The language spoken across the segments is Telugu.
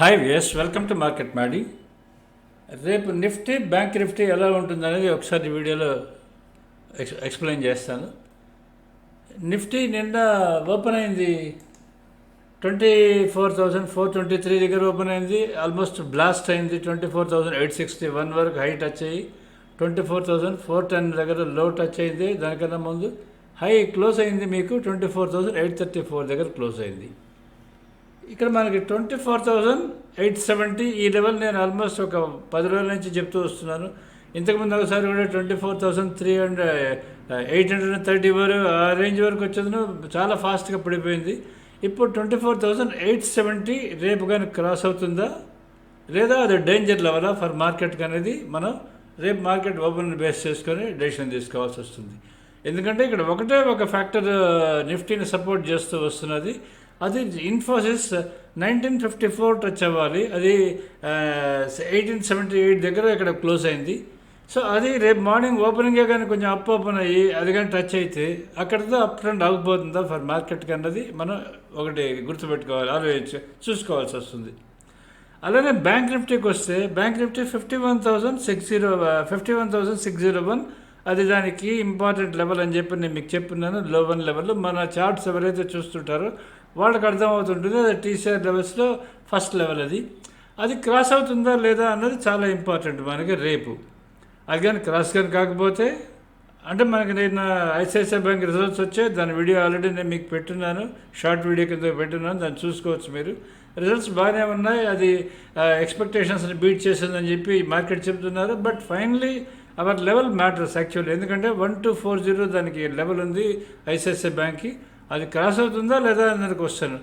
Hi yes welcome to market Maadi రేపు నిఫ్టీ బ్యాంక్ నిఫ్టీ ఎలా ఉంటుంది అనేది ఒకసారి వీడియోలో ఎక్స్ ఎక్స్ప్లెయిన్ చేస్తాను. నిఫ్టీ నిన్న ఓపెన్ అయింది. Twenty four thousand four twenty three దగ్గర ఓపెన్ అయింది. ఆల్మోస్ట్ బ్లాస్ట్ అయింది. Twenty four thousand eight sixty one వరకు హై టచ్ అయ్యి twenty four thousand four ten దగ్గర లో టచ్ అయింది. దానికన్నా ముందు హై క్లోజ్ అయింది మీకు. Twenty four thousand eight thirty four దగ్గర క్లోజ్ అయింది. ఇక్కడ మనకి twenty four thousand eight seventy ఈ లెవెల్ నేను ఆల్మోస్ట్ ఒక పది రోజుల నుంచి చెప్తూ వస్తున్నాను. ఇంతకుముందు ఒకసారి కూడా twenty four thousand three hundred eight hundred and thirty వరకు ఆ రేంజ్ వరకు వచ్చేదను. చాలా ఫాస్ట్గా పడిపోయింది. ఇప్పుడు twenty four thousand eight seventy రేపు కానీ క్రాస్ అవుతుందా? లేదా అది డేంజర్ లెవెలా ఫర్ మార్కెట్కి అనేది మనం రేపు మార్కెట్ ఓపెన్ బేస్ చేసుకొని డెసిషన్ తీసుకోవాల్సి వస్తుంది. ఎందుకంటే ఇక్కడ ఒకటే ఒక ఫ్యాక్టర్ నిఫ్టీని సపోర్ట్ చేస్తూ వస్తున్నది. అది Infosys nineteen fifty four touch అవ్వాలి. అది ఎయిటీన్ సెవెంటీ ఎయిట్ దగ్గర ఇక్కడ క్లోజ్ అయింది. సో అది రేపు మార్నింగ్ ఓపెనింగే కానీ కొంచెం అప్ ఓపెన్ అయ్యి అది కానీ టచ్ అయితే అక్కడితో అప్ ట్రెండ్ ఆగిపోతుందా ఫర్ మార్కెట్కి అన్నది మనం ఒకటి గుర్తుపెట్టుకోవాలి ఆలోచించి చూసుకోవాల్సి వస్తుంది. అలానే బ్యాంక్ నిఫ్టీకి వస్తే Bank Nifty fifty one thousand six zero fifty one thousand six zero one అది దానికి ఇంపార్టెంట్ లెవెల్ అని చెప్పి నేను మీకు చెప్పున్నాను లో వన్ లెవెల్ మన చార్ట్స్ ఎవరైతే చూస్తుంటారో వాళ్ళకి అర్థమవుతుంటుంది. అది టీసీఆర్ లెవెల్స్లో ఫస్ట్ లెవెల్ అది. అది క్రాస్ అవుతుందా లేదా అన్నది చాలా ఇంపార్టెంట్ మనకి రేపు. అది కానీ క్రాస్ కానీ కాకపోతే అంటే మనకి నేను ఐసిఐసిఐ బ్యాంక్ రిజల్ట్స్ వచ్చాయి. దాని వీడియో ఆల్రెడీ నేను మీకు పెట్టున్నాను. షార్ట్ వీడియో కింద పెట్టున్నాను. దాన్ని చూసుకోవచ్చు మీరు. రిజల్ట్స్ బాగానే ఉన్నాయి. అది ఎక్స్పెక్టేషన్స్ని బీట్ చేసిందని చెప్పి మార్కెట్ చెప్తున్నారు. But finally our level matters actually ఎందుకంటే వన్ టు ఫోర్ జీరో దానికి లెవెల్ ఉంది ఐసిఐసిఐ బ్యాంక్కి. అది క్రాస్ అవుతుందా లేదా అన్నది క్వశ్చన్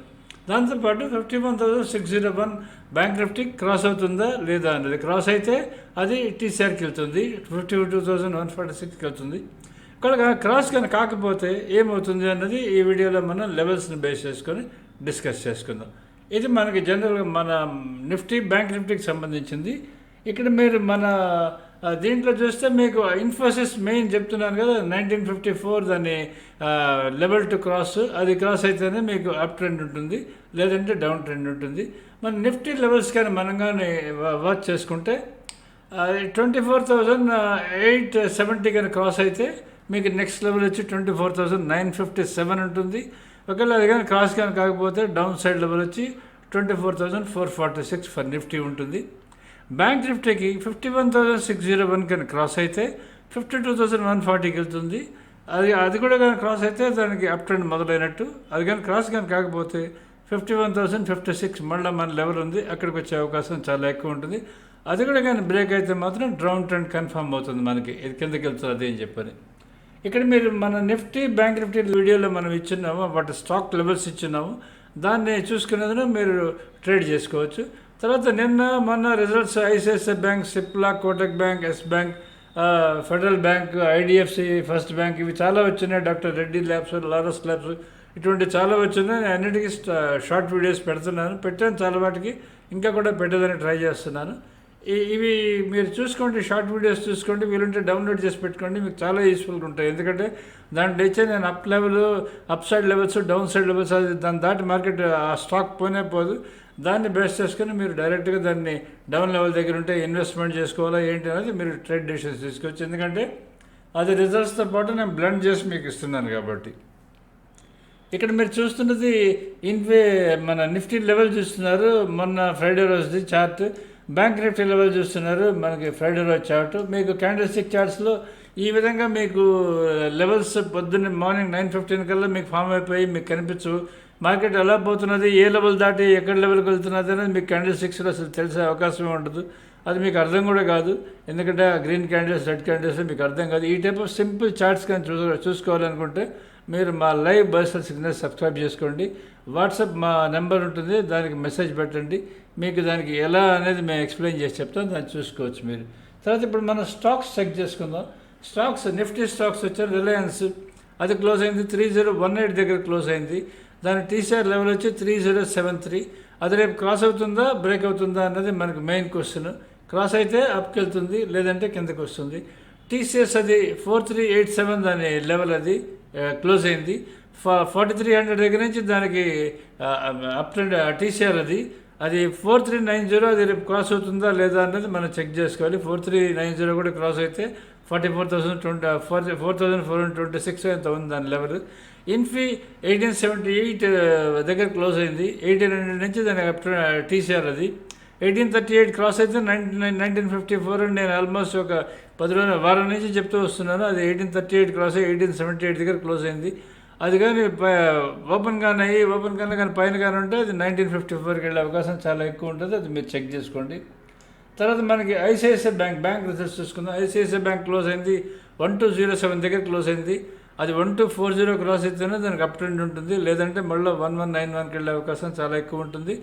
దాంతోపాటు fifty one thousand six zero one Bank Nifty cross అవుతుందా లేదా అన్నది క్రాస్ అయితే అది టీసీఆర్కి వెళ్తుంది fifty two thousand one forty సిక్స్కి వెళ్తుంది ఇక్కడ క్రాస్ కానీ కాకపోతే ఏమవుతుంది అన్నది ఈ వీడియోలో మనం లెవెల్స్ని బేస్ చేసుకొని డిస్కస్ చేసుకుందాం. ఇది మనకి జనరల్గా మన నిఫ్టీ బ్యాంక్ నిఫ్టీకి సంబంధించింది. ఇక్కడ మీరు మన దీంట్లో చూస్తే మీకు ఇన్ఫోసిస్ మెయిన్ చెప్తున్నాను కదా నైన్టీన్ ఫిఫ్టీ ఫోర్ దాన్ని లెవెల్ టు క్రాస్ అది క్రాస్ అయితేనే మీకు అప్ ట్రెండ్ ఉంటుంది లేదంటే డౌన్ ట్రెండ్ ఉంటుంది. మన నిఫ్టీ లెవెల్స్ కానీ మనం కానీ వాచ్ చేసుకుంటే twenty four thousand eight seventy కానీ క్రాస్ అయితే మీకు నెక్స్ట్ లెవెల్ వచ్చి twenty four thousand nine fifty seven ఉంటుంది. ఒకవేళ అది కానీ క్రాస్ కానీ కాకపోతే డౌన్ సైడ్ లెవెల్ వచ్చి twenty four thousand four forty six for Nifty ఉంటుంది. Bank నిఫ్టీకి fifty one thousand six zero one కానీ క్రాస్ అయితే ఫిఫ్టీ టూ థౌసండ్ వన్ ఫార్టీకి వెళ్తుంది అది అది కూడా కానీ క్రాస్ అయితే దానికి అప్ ట్రెండ్ మొదలైనట్టు. అది కానీ క్రాస్ కానీ కాకపోతే fifty one thousand fifty six మళ్ళీ మన లెవెల్ ఉంది. అక్కడికి వచ్చే అవకాశం చాలా ఎక్కువ ఉంటుంది. అది కూడా కానీ బ్రేక్ అయితే మాత్రం డ్రౌన్ ట్రెండ్ కన్ఫర్మ్ అవుతుంది మనకి. ఇది కిందకి వెళ్తుంది అది అని చెప్పని. ఇక్కడ మీరు మన నిఫ్టీ బ్యాంక్ నిఫ్టీ వీడియోలో మనం ఇచ్చున్నాము. వాటి స్టాక్ లెవెల్స్ ఇచ్చున్నాము. దాన్ని చూసుకునేందుకు మీరు ట్రేడ్ చేసుకోవచ్చు. తర్వాత నిన్న మొన్న results ICICI Bank Cipla Kotak Bank Yes Bank Federal Bank IDFC First Bank ఇవి చాలా వచ్చినాయి. Doctor Reddy labs Laurus labs ఇటువంటి చాలా వచ్చినాయి. నేను అన్నిటికీ షార్ట్ వీడియోస్ పెడుతున్నాను. పెట్టాను చాలా వాటికి. ఇంకా కూడా పెట్టదని ట్రై చేస్తున్నాను. ఇవి మీరు చూసుకోండి షార్ట్ వీడియోస్ చూసుకోండి. వీలుంటే డౌన్లోడ్ చేసి పెట్టుకోండి. మీకు చాలా యూస్ఫుల్గా ఉంటాయి. ఎందుకంటే దాంట్లో ఇచ్చే నేను up level up side levels down side levels అది దాని దాటి మార్కెట్ ఆ స్టాక్ పోనే పోదు. దాన్ని బేస్ చేసుకుని మీరు డైరెక్ట్గా దాన్ని డౌన్ లెవెల్ దగ్గర ఉంటే ఇన్వెస్ట్మెంట్ చేసుకోవాలా ఏంటి అనేది మీరు ట్రేడ్ డెసిషన్స్ తీసుకోవచ్చు ఎందుకంటే అది రిజల్ట్స్తో పాటు నేను బ్లెండ్ చేసి మీకు ఇస్తున్నాను కాబట్టి. ఇక్కడ మీరు చూస్తున్నది ఇన్వే మన నిఫ్టీ లెవెల్ చూస్తున్నారు మొన్న ఫ్రైడే రోజుది చార్ట్. బ్యాంక్ నిఫ్టీ లెవెల్ చూస్తున్నారు మనకి ఫ్రైడే రోజు చార్ట్. మీకు క్యాండిల్ స్టిక్ చార్ట్స్లో ఈ విధంగా మీకు లెవెల్స్ పొద్దున్న మార్నింగ్ నైన్ ఫిఫ్టీన్ కల్లా మీకు ఫామ్ అయిపోయి మీకు కనిపించవు మార్కెట్ ఎలా పోతున్నది ఏ లెవెల్ దాటి ఎక్కడ లెవెల్కి వెళ్తున్నది అనేది మీకు క్యాండిల్ సిక్స్లో అసలు తెలిసే అవకాశమే ఉండదు. అది మీకు అర్థం కూడా కాదు. ఎందుకంటే ఆ గ్రీన్ క్యాండిల్స్ రెడ్ క్యాండిల్స్ మీకు అర్థం కాదు. ఈ టైప్ ఆఫ్ సింపుల్ చార్ట్స్ కానీ చూ చూసుకోవాలనుకుంటే మీరు మా లైవ్ బర్సల్ సిగ్నల్ సబ్స్క్రైబ్ చేసుకోండి. వాట్సాప్ మా నెంబర్ ఉంటుంది. దానికి మెసేజ్ పెట్టండి. మీకు దానికి ఎలా అనేది మేము ఎక్స్ప్లెయిన్ చేసి చెప్తాం. దాన్ని చూసుకోవచ్చు మీరు. తర్వాత ఇప్పుడు మనం స్టాక్స్ చెక్ చేసుకుందాం. స్టాక్స్ నిఫ్టీ స్టాక్స్ వచ్చారు. రిలయన్స్ అది క్లోజ్ అయింది. త్రీ జీరో వన్ ఎయిట్ దగ్గర క్లోజ్ అయింది. దాని టీసీఆర్ లెవెల్ వచ్చి త్రీ జీరో సెవెన్ త్రీ. అది రేపు క్రాస్ అవుతుందా బ్రేక్ అవుతుందా అన్నది మనకు మెయిన్ క్వశ్చన్. క్రాస్ అయితే అప్కి వెళ్తుంది లేదంటే కిందకి వస్తుంది. టీసీఎస్ అది ఫోర్ త్రీ ఎయిట్ సెవెన్ దాని లెవెల్ అది క్లోజ్ అయింది. ఫార్టీ త్రీ హండ్రెడ్ దగ్గర నుంచి దానికి అప్ ట్రెండ్ టీసీఆర్ అది అది ఫోర్ త్రీ నైన్ జీరో అది రేపు క్రాస్ అవుతుందా లేదా అనేది మనం చెక్ చేసుకోవాలి. ఫోర్ త్రీ నైన్ జీరో కూడా క్రాస్ అయితే forty four thousand twenty four four thousand four hundred twenty six ఎంత ఉంది దాని level Infy eighteen seventy eight దగ్గర క్లోజ్ అయింది. ఎయిటీన్ హండ్రెడ్ నుంచి దాని టీసీఆర్ uh, అది ఎయిటీన్ థర్టీ ఎయిట్ క్రాస్ అయితే nineteen nineteen fifty four and నేను ఆల్మోస్ట్ ఒక పది రోజుల వారం నుంచి చెప్తూ వస్తున్నాను. అది ఎయిటీన్ థర్టీ ఎయిట్ క్రాస్ అయ్యి ఎయిటీన్ సెవెంటీ ఎయిట్ దగ్గర క్లోజ్ అయింది. అది కానీ ఓపెన్ కానీ అయ్యి ఓపెన్ కానీ కానీ పైన కానీ ఉంటే అది నైన్టీన్ ఫిఫ్టీ ఫోర్కి వెళ్ళే అవకాశం చాలా ఎక్కువ ఉంటుంది. అది మీరు చెక్ చేసుకోండి. తర్వాత మనకి ఐసిఐసిఐ బ్యాంక్ బ్యాంక్ రిజల్ట్స్ చూసుకుందాం. ఐసిఐసిఐ బ్యాంక్ క్లోజ్ అయింది. వన్ టూ జీరో సెవెన్ దగ్గర క్లోజ్ అయింది. అది one two four zero cross అయితేనే దానికి అప్ ట్రెండ్ ఉంటుంది. లేదంటే మళ్ళీ వన్ వన్ నైన్ వన్కి వెళ్ళే అవకాశం చాలా ఎక్కువ ఉంటుంది.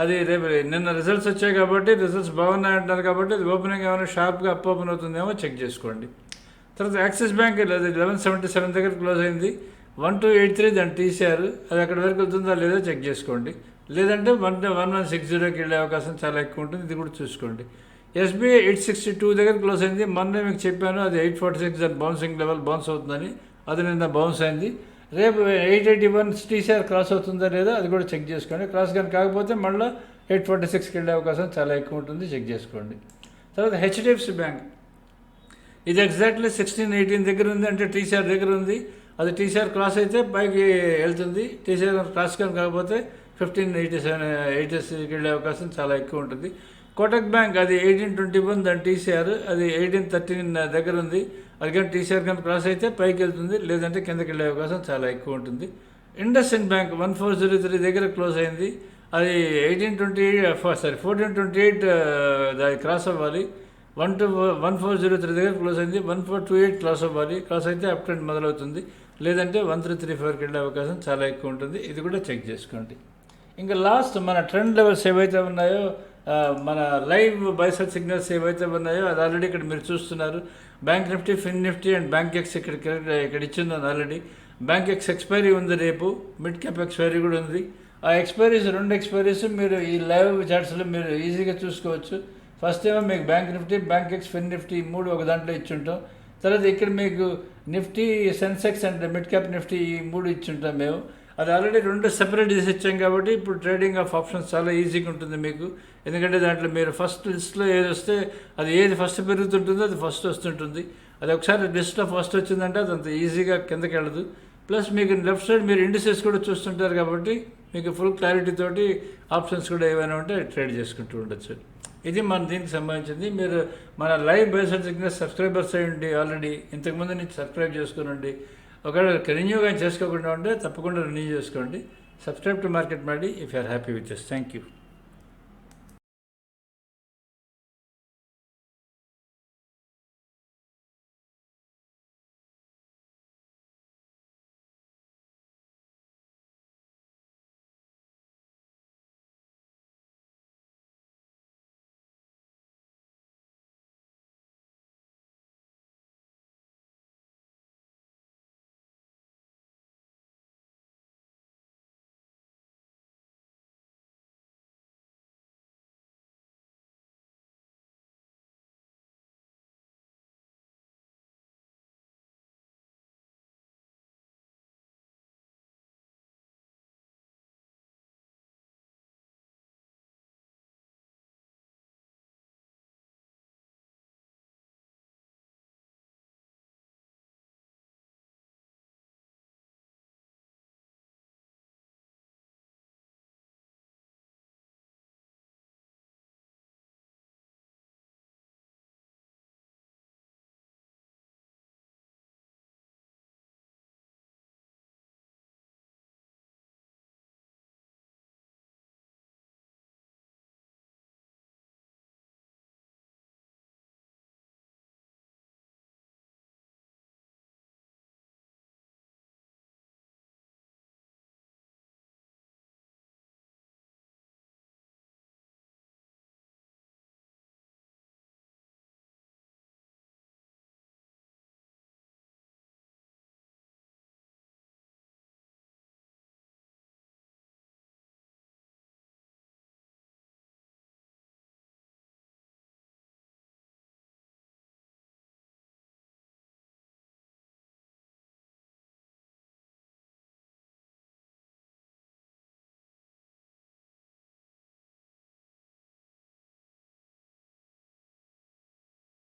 అది రేపు నిన్న రిజల్ట్స్ వచ్చాయి కాబట్టి రిజల్ట్స్ బాగున్నాయి అంటారు కాబట్టి అది ఓపెనింగ్ ఏమైనా షార్ప్గా అప్ ఓపెన్ అవుతుందేమో చెక్ చేసుకోండి. తర్వాత యాక్సిస్ బ్యాంక్ అది లెవెన్ సెవెంటీ సెవెన్ దగ్గర క్లోజ్ అయింది. వన్ టూ ఎయిట్ త్రీ దాన్ని టీసీఆర్ అది అక్కడ వరకు వెళ్తుందా లేదో చెక్ చేసుకోండి. లేదంటే వన్ వన్ వన్ సిక్స్ జీరోకి వెళ్ళే అవకాశం చాలా ఎక్కువ ఉంటుంది. ఇది కూడా చూసుకోండి. ఎస్బీఐ ఎయిట్ సిక్స్టీ టూ దగ్గర క్లోజ్ అయింది. మొన్న మీకు చెప్పాను అది ఎయిట్ ఫార్టీ సిక్స్ దాని బౌన్సింగ్ లెవెల్ బౌన్స్ అవుతుందని. అది నిన్న బౌన్స్ అయింది. రేపు eight eighty one TCR cross అవుతుందా లేదా అది కూడా చెక్ చేసుకోండి. క్రాస్ కానీ కాకపోతే మళ్ళీ ఎయిట్ ఫార్టీ సిక్స్కి వెళ్ళే అవకాశం చాలా ఎక్కువ ఉంటుంది. చెక్ చేసుకోండి. తర్వాత హెచ్డిఎఫ్సి బ్యాంక్. ఇది ఎగ్జాక్ట్లీ సిక్స్టీన్ ఎయిటీన్ దగ్గర ఉంది అంటే టీసీఆర్ దగ్గర ఉంది. అది టీసీఆర్ క్రాస్ అయితే పైకి వెళ్తుంది. టీసీఆర్ క్రాస్ కానీ కాకపోతే ఫిఫ్టీన్ ఎయిటీ సెవెన్ ఎయిటీ సిక్స్కి వెళ్ళే అవకాశం చాలా ఎక్కువ ఉంటుంది. కోటక్ బ్యాంక్ అది ఎయిటీన్ ట్వంటీ వన్ దాని టీసీఆర్ అది ఎయిటీన్ థర్టీన్ దగ్గర ఉంది. అది కానీ టీసీఆర్ కానీ క్రాస్ అయితే పైకి వెళ్తుంది. లేదంటే కిందకి వెళ్ళే అవకాశం చాలా ఎక్కువ ఉంటుంది. IndusInd Bank one four zero three దగ్గర క్లోజ్ అయింది. అది eighteen twenty sorry fourteen twenty eight దాని క్రాస్ అవ్వాలి. One two one four zero three దగ్గర క్లోజ్ అయింది. One four two eight cross అవ్వాలి. క్లాస్ అయితే అప్ ట్రెండ్ మొదలవుతుంది. లేదంటే వన్ త్రీ త్రీ ఫోర్కి వెళ్ళే అవకాశం చాలా ఎక్కువ ఉంటుంది. ఇది కూడా చెక్ చేసుకోండి. ఇంకా లాస్ట్ మన ట్రెండ్ లెవెల్స్ ఏవైతే ఉన్నాయో మన లైవ్ బైసల్ సిగ్నల్స్ ఏవైతే ఉన్నాయో అది ఆల్రెడీ ఇక్కడ మీరు చూస్తున్నారు. Bank Nifty Fin Nifty and Bankex ఇక్కడ ఇక్కడ ఇచ్చిందని ఆల్రెడీ బ్యాంక్ ఎక్స్ ఎక్స్పైరీ ఉంది రేపు. మిడ్ క్యాప్ ఎక్స్పైరీ కూడా ఉంది. ఆ ఎక్స్పైరీస్ రెండు ఎక్స్పైరీస్ మీరు ఈ లైవ్ చార్ట్స్లో మీరు ఈజీగా చూసుకోవచ్చు. ఫస్ట్ ఏమో మీకు Bank Nifty Bankex Fin Nifty మూడు ఒక దాంట్లో ఇచ్చుంటాం. తర్వాత ఇక్కడ మీకు Nifty Sensex and mid cap Nifty ఈ మూడు ఇచ్చుంటాం మేము. అది ఆల్రెడీ రెండు సెపరేట్ చేసి ఇచ్చాం కాబట్టి ఇప్పుడు ట్రేడింగ్ ఆఫ్ ఆప్షన్స్ చాలా ఈజీగా ఉంటుంది మీకు. ఎందుకంటే దాంట్లో మీరు ఫస్ట్ లిస్ట్లో ఏది వస్తే అది ఏది ఫస్ట్ పెరుగుతుంటుందో అది ఫస్ట్ వస్తుంటుంది. అది ఒకసారి లిస్ట్లో ఫస్ట్ వచ్చిందంటే అది అంత ఈజీగా కిందకి వెళ్ళదు. ప్లస్ మీకు లెఫ్ట్ సైడ్ మీరు ఇండిసెస్ కూడా చూస్తుంటారు కాబట్టి మీకు ఫుల్ క్లారిటీ తోటి ఆప్షన్స్ కూడా ఏమైనా ఉంటే ట్రేడ్ చేసుకుంటూ ఉండొచ్చు. ఇది మన దీనికి సంబంధించింది. మీరు మన లైవ్ బేస్డ్ సిగ్నల్ సబ్స్క్రైబర్స్ అయ్యండి ఆల్రెడీ ఇంతకుముందు నుంచి సబ్స్క్రైబ్ చేసుకునండి ఒకవేళ రెన్యూ కానీ చేసుకోకుండా ఉంటే తప్పకుండా రెన్యూ చేసుకోండి. Subscribe to market Maadi if are happy with this thank you